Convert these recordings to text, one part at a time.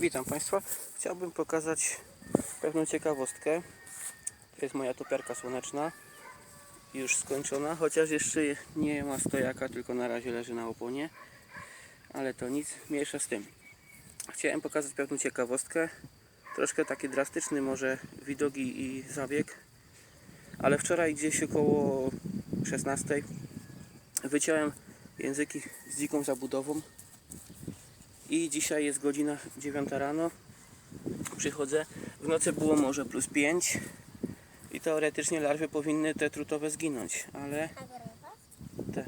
Witam Państwa. Chciałbym pokazać pewną ciekawostkę. To jest moja topiarka słoneczna. Już skończona, chociaż jeszcze nie ma stojaka, tylko na razie leży na oponie. Ale to nic, mniejsza z tym. Chciałem pokazać pewną ciekawostkę. Troszkę taki drastyczny może widok i, i zabieg. Ale wczoraj gdzieś około 16 wyciąłem języki z dziką zabudową i dzisiaj jest godzina 9 rano. Przychodzę. W nocy było może plus 5 i teoretycznie larwy powinny te trutowe zginąć, ale te,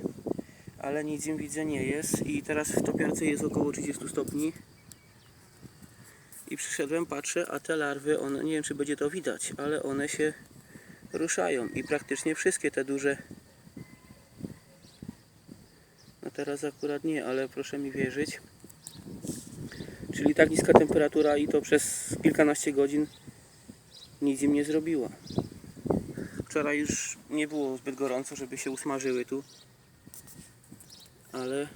ale nic im widzę nie jest i teraz w topiarce jest około 30 stopni. I przyszedłem, patrzę, a te larwy, one, nie wiem czy będzie to widać, ale one się ruszają i praktycznie wszystkie te duże no teraz akurat nie, ale proszę mi wierzyć. Czyli tak niska temperatura i to przez kilkanaście godzin nic im nie zrobiła. Wczoraj już nie było zbyt gorąco, żeby się usmażyły tu. Ale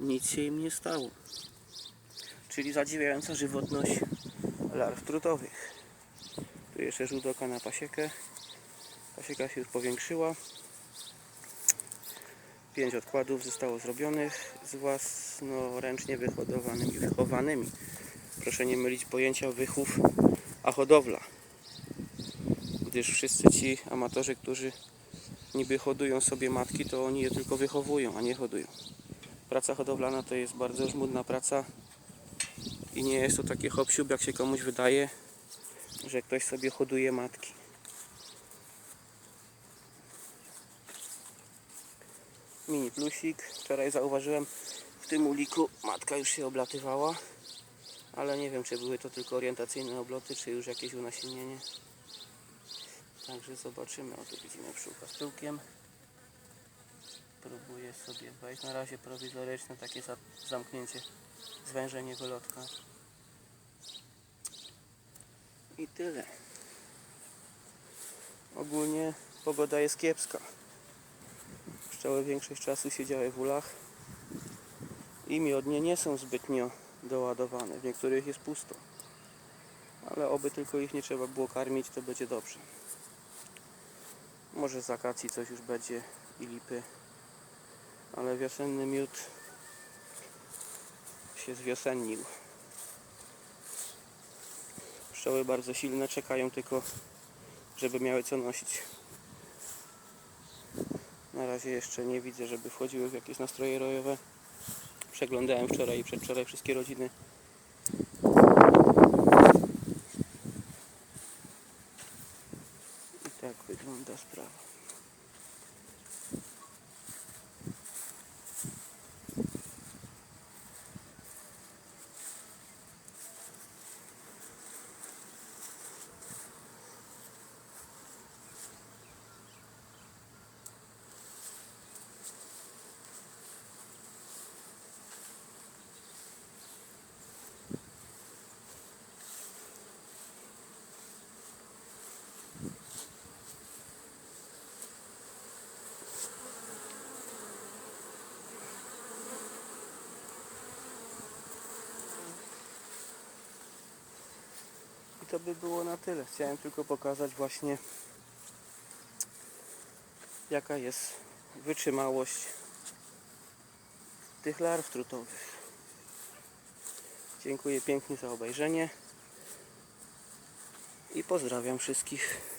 nic się im nie stało. Czyli zadziwiająca żywotność larw trutowych. Tu jeszcze żółtoka na pasiekę. Pasieka się już powiększyła. Pięć odkładów zostało zrobionych z własnoręcznie wyhodowanymi, wychowanymi. Proszę nie mylić pojęcia wychów a hodowla. Gdyż wszyscy ci amatorzy, którzy niby hodują sobie matki, to oni je tylko wychowują, a nie hodują. Praca hodowlana to jest bardzo żmudna praca i nie jest to takie hop jak się komuś wydaje, że ktoś sobie hoduje matki. Mini plusik. Wczoraj zauważyłem w tym uliku matka już się oblatywała, ale nie wiem czy były to tylko orientacyjne obloty, czy już jakieś unasiennienie. Także zobaczymy. O tu widzimy pszczółka z tyłkiem. Próbuję sobie wejść. Na razie prowizoryczne takie za- zamknięcie, zwężenie wylotka. I tyle. Ogólnie pogoda jest kiepska. Pszczoły większość czasu siedziały w ulach i miodnie nie są zbytnio doładowane. W niektórych jest pusto. Ale oby tylko ich nie trzeba było karmić, to będzie dobrze. Może z akacji coś już będzie i lipy. Ale wiosenny miód się zwiosennił. Pszczoły bardzo silne, czekają tylko, żeby miały co nosić. Na razie jeszcze nie widzę, żeby wchodziły w jakieś nastroje rojowe. Przeglądałem wczoraj i przedwczoraj wszystkie rodziny. I tak wygląda sprawa. I to by było na tyle. Chciałem tylko pokazać właśnie jaka jest wytrzymałość tych larw trutowych. Dziękuję pięknie za obejrzenie i pozdrawiam wszystkich.